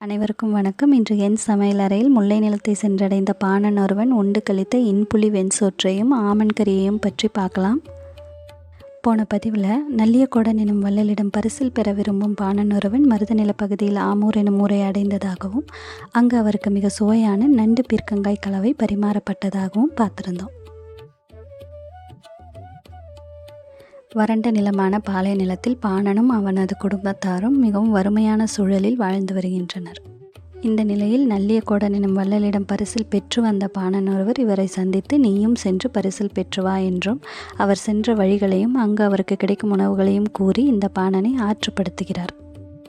அனைவருக்கும் வணக்கம். இன்று என் சமையலறையில் முல்லை நிலத்தை சென்றடைந்த பாணன் ஒருவன் உண்டு கழித்த இன்புலி வெண்சோற்றையும் ஆமன் கறியையும் பற்றி பார்க்கலாம். போன பதிவில் நல்லியக்கோடன் எனும் வள்ளலிடம் பரிசில் பெற விரும்பும் பாணன் ஒருவன் மருதநில பகுதியில் ஆமூர் எனும் ஊரை அடைந்ததாகவும் அங்கு அவருக்கு மிக சுவையான நண்டு பீர்க்கங்காய் கலவை பரிமாறப்பட்டதாகவும் பார்த்திருந்தோம். வறண்ட நிலமான பாலை நிலத்தில் பாணனும் அவனது குடும்பத்தாரும் மிகவும் வறுமையான சூழலில் வாழ்ந்து வருகின்றனர். இந்த நிலையில் நல்லியக்கோடன் எனும் வள்ளலிடம் பரிசில் பெற்று வந்த பாணன் ஒருவர் இவரை சந்தித்து நீயும் சென்று பரிசில் பெற்று வா என்றும் அவர் சென்ற வழிகளையும் அங்கு அவருக்கு கிடைக்கும் உணவுகளையும் கூறி இந்த பாணனை ஆற்றுப்படுத்துகிறார்.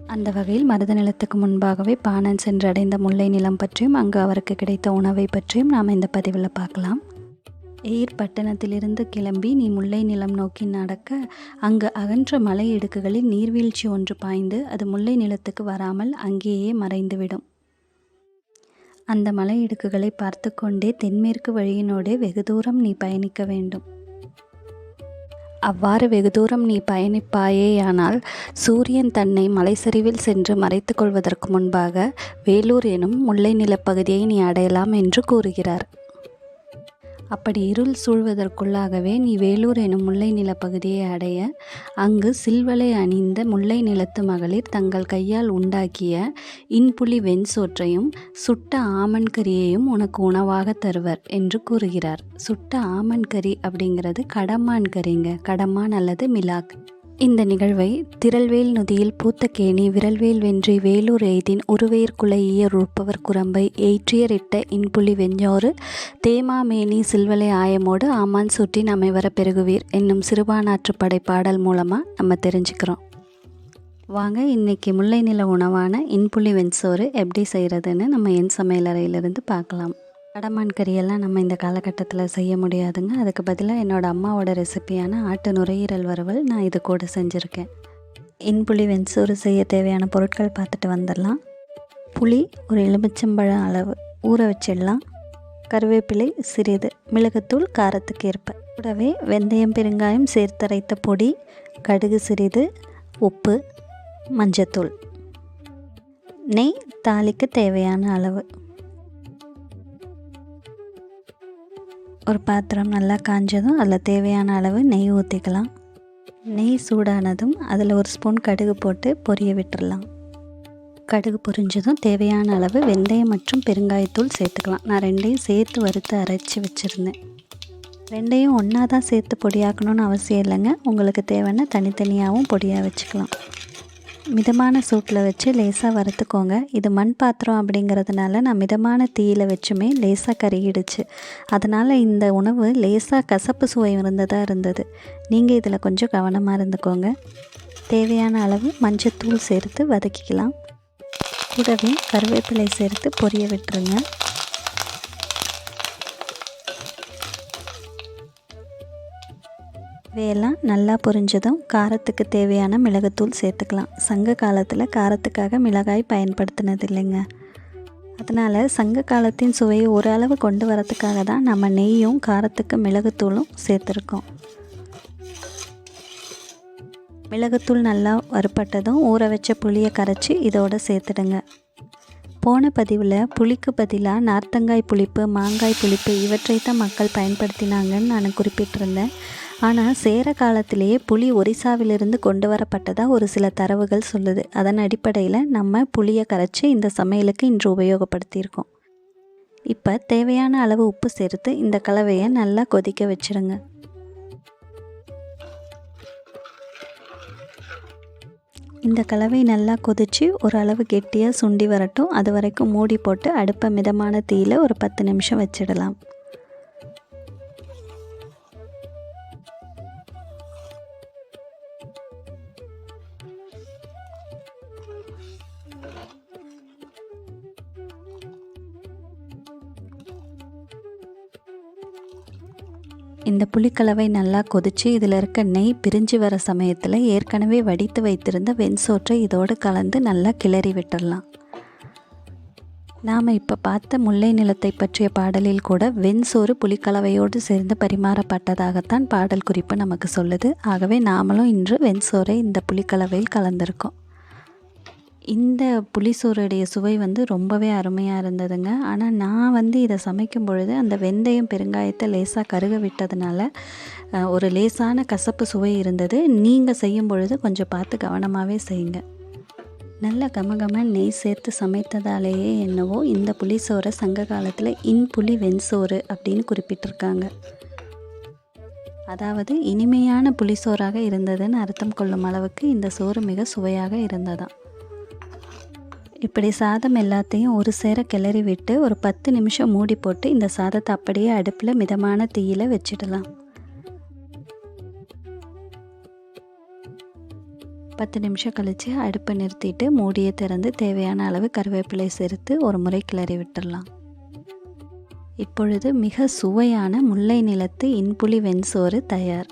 அந்த வகையில் மருத நிலத்துக்கு முன்பாகவே பாணன் சென்றடைந்த முல்லை நிலம் பற்றியும் அங்கு அவருக்கு கிடைத்த உணவை பற்றியும் நாம் இந்த பதிவில் பார்க்கலாம். எயிர் பட்டணத்திலிருந்து கிளம்பி நீ முல்லை நிலம் நோக்கி நடக்க அங்கு அகன்ற மலை இடுக்குகளில் நீர்வீழ்ச்சி ஒன்று பாய்ந்து அது முல்லை நிலத்துக்கு வராமல் அங்கேயே மறைந்துவிடும். அந்த மலை இடுக்குகளை பார்த்து கொண்டே தென்மேற்கு வழியினோடே வெகு தூரம் நீ பயணிக்க வேண்டும். அவ்வாறு வெகு தூரம் நீ பயணிப்பாயேயானால் சூரியன் தன்னை மலைச்சரிவில் சென்று மறைத்து கொள்வதற்கு முன்பாக வேலூர் எனும் முல்லை நிலப்பகுதியை நீ அடையலாம் என்று கூறுகிறார். அப்படி இருள் சூழ்வதற்குள்ளாகவே நீ வேலூர் எனும் முல்லை நிலப்பகுதியை அடைய அங்கு சில்வலை அணிந்த முல்லை நிலத்து மகளிர் தங்கள் கையால் உண்டாக்கிய இன்புலி வெண்சோற்றையும் சுட்ட ஆமன் கறியையும் உனக்கு உணவாக தருவர் என்று கூறுகிறார். சுட்ட ஆமன் கறி அப்படிங்கிறது கடமான் கறிங்க கடமான் அல்லது மிலாக். இந்த நிகழ்வை திரள்வேல் நொதியில் பூத்த கேணி விரல்வேல் வென்றி வேலூர் எய்தின் உருவேர் குலையியர் உற்பவர் குரம்பை எயிற்றியரிட்ட இன்புலி வெஞ்சோறு தேமாமேனி சில்வலை ஆயமோடு ஆமான் சுற்றின் அமைவர பெருகுவீர் என்னும் சிறுபானாற்று படை பாடல் மூலமாக நம்ம தெரிஞ்சுக்கிறோம். வாங்க இன்றைக்கி முல்லை நில உணவான இன்புலி வெஞ்சோறு எப்படி செய்கிறதுன்னு நம்ம என் சமையலறையிலிருந்து பார்க்கலாம். கடமான் கறியெல்லாம் நம்ம இந்த காலகட்டத்தில் செய்ய முடியாதுங்க. அதுக்கு பதிலாக என்னோடய அம்மாவோட ரெசிபியான ஆட்டு நுரையீரல் வறுவல் நான் இது கூட செஞ்சுருக்கேன். இன்புளி வெண்சோறு செய்ய தேவையான பொருட்கள் பார்த்துட்டு வந்துடலாம். புளி ஒரு எலுமிச்சம்பழம் அளவு. ஊற வச்சிடலாம். கருவேப்பிலை சிறிது. மிளகுத்தூள் காரத்துக்கு ஏற்ப. கூடவே வெந்தயம் பெருங்காயம் சேர்த்தரைத்த பொடி கடுகு சிறிது உப்பு மஞ்சத்தூள். நெய் தாளிக்கு தேவையான அளவு. ஒரு பாத்திரம் நல்லா காஞ்சதும் அதில் தேவையான அளவு நெய் ஊற்றிக்கலாம் நெய் சூடானதும் அதில் ஒரு ஸ்பூன் கடுகு போட்டு பொரிய விட்டுடலாம் கடுகு பொரிஞ்சதும் தேவையான அளவு வெந்தயம் மற்றும் பெருங்காயத்தூள் சேர்த்துக்கலாம். நான் ரெண்டையும் சேர்த்து வறுத்து அரைச்சி வச்சுருந்தேன். ரெண்டையும் ஒன்றா தான் சேர்த்து பொடியாக்கணும்னு அவசியம் இல்லைங்க. உங்களுக்கு தேவைன்னா தனித்தனியாகவும் பொடியாக வச்சுக்கலாம். மிதமான சூட்டில் வச்சு லேசாக வறுத்துக்கோங்க. இது மண் பாத்திரம் அப்படிங்கிறதுனால நான் மிதமான தீயில் வச்சுமே லேசாக கருகிடுச்சு. அதனால் இந்த உணவு லேசாக கசப்பு சுவை இருந்ததாக இருந்தது. நீங்கள் இதில் கொஞ்சம் கவனமாக இருந்துக்கோங்க. தேவையான அளவு மஞ்சத்தூள் சேர்த்து வதக்கிக்கலாம். கூடவே கருவேப்பிலை சேர்த்து பொரிய விட்டுருங்க. இவையெல்லாம் நல்லா பொரிஞ்சதும் காரத்துக்கு தேவையான மிளகுத்தூள் சேர்த்துக்கலாம். சங்க காலத்தில் காரத்துக்காக மிளகாய் பயன்படுத்தினது இல்லைங்க அதனால் சங்க காலத்தின் சுவையை ஓரளவு கொண்டு வரத்துக்காக தான் நம்ம நெய்யும் காரத்துக்கு மிளகுத்தூளும் சேர்த்துருக்கோம். மிளகுத்தூள் நல்லா வறுப்பட்டதும் ஊற வச்ச புளியை கரைச்சி இதோடு சேர்த்துடுங்க. போன பதிவில் புளிக்கு பதிலாக நார்த்தங்காய் புளிப்பு மாங்காய் புளிப்பு இவற்றை தான் மக்கள் பயன்படுத்தினாங்கன்னு நான் குறிப்பிட்டிருந்தேன். ஆனால் சேர காலத்திலேயே புலி ஒரிசாவிலிருந்து கொண்டு வரப்பட்டதாக ஒரு சில தரவுகள் சொல்லுது. அதன் அடிப்படையில் நம்ம புளியை கரைச்சி இந்த சமையலுக்கு இன்று உபயோகப்படுத்தியிருக்கோம். இப்போ தேவையான அளவு உப்பு சேர்த்து இந்த கலவையை நல்லா கொதிக்க வச்சுருங்க. இந்த கலவை நல்லா கொதித்து ஓரளவு கெட்டியாக சுண்டி வரட்டும். அது வரைக்கும் மூடி போட்டு அடுப்பை மிதமான தீயில் ஒரு பத்து நிமிஷம் வச்சிடலாம். இந்த புளிக்கலவை நல்லா கொதித்து இதில் இருக்க நெய் பிரிஞ்சு வர சமயத்தில் ஏற்கனவே வடித்து வைத்திருந்த வெண்சோற்றை இதோடு கலந்து நல்லா கிளறி விட்டுடலாம். நாம் இப்போ பார்த்த முல்லை நிலத்தை பற்றிய பாடலில் கூட வெண்சோறு புளிக்கலவையோடு சேர்ந்து பரிமாறப்பட்டதாகத்தான் பாடல் குறிப்பு நமக்கு சொல்லுது. ஆகவே நாமளும் இன்று வெண்சோறை இந்த புளிக்கலவையில் கலந்திருக்கோம். இந்த புளிசோறுடைய சுவை வந்து ரொம்பவே அருமையாக இருந்ததுங்க. ஆனால் நான் வந்து இதை சமைக்கும் பொழுது அந்த வெந்தயம் பெருங்காயத்தை லேசாக கருக விட்டதுனால ஒரு லேசான கசப்பு சுவை இருந்தது. நீங்கள் செய்யும் பொழுது கொஞ்சம் பார்த்து கவனமாகவே செய்யுங்க. நல்ல கமகம நெய் சேர்த்து சமைத்ததாலேயே என்னவோ இந்த புளிசோறை சங்க காலத்தில் இன்புளி வெண்சோறு அப்படின்னு குறிப்பிட்டிருக்காங்க. அதாவது இனிமையான புளிசோறாக இருந்ததுன்னு அர்த்தம் கொள்ளும் அளவுக்கு இந்த சோறு மிக சுவையாக இருந்ததான் இப்படி சாதம் எல்லாத்தையும் ஒரு சேர கிளறி விட்டு ஒரு பத்து நிமிஷம் மூடி போட்டு இந்த சாதத்தை அப்படியே அடுப்பில் மிதமான தீயில வச்சிடலாம். பத்து நிமிஷம் கழித்து அடுப்பை நிறுத்திட்டு மூடியை திறந்து தேவையான அளவு கருவேப்பிலை சேர்த்து ஒரு முறை கிளறி விட்டுடலாம். இப்பொழுது மிக சுவையான முல்லை நிலத்து இன்புளி வெண்சோறு தயார்.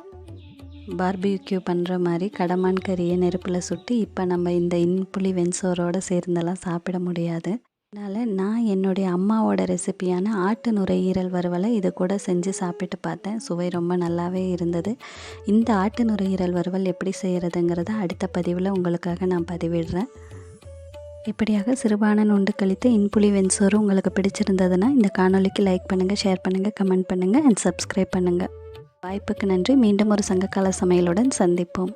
பார்பிக்யூ பண்ணுற மாதிரி கடமான் கறியை நெருப்பில் சுட்டு இப்போ நம்ம இந்த இன்புளி வெண்சோரோடு சேர்ந்தெல்லாம் சாப்பிட முடியாது. அதனால் நான் என்னுடைய அம்மாவோட ரெசிபியான ஆட்டு நுரையீரல் வறுவலை இது கூட செஞ்சு சாப்பிட்டு பார்த்தேன். சுவை ரொம்ப நல்லாவே இருந்தது. இந்த ஆட்டு நுரையீரல் வறுவல் எப்படி செய்கிறதுங்கிறத அடுத்த பதிவில் உங்களுக்காக நான் பதிவிடுறேன். இப்படியாக சிறுபானன் உண்டு கழித்து இன்புலி வெண்சோறு உங்களுக்கு பிடிச்சிருந்ததுன்னா இந்த காணொளிக்கு லைக் பண்ணுங்கள் ஷேர் பண்ணுங்கள் கமெண்ட் பண்ணுங்கள் அண்ட் சப்ஸ்கிரைப் பண்ணுங்கள் வாய்ப்புக்கு நன்றி. மீண்டும் ஒரு சங்ககால சமையலுடன் சந்திப்போம்.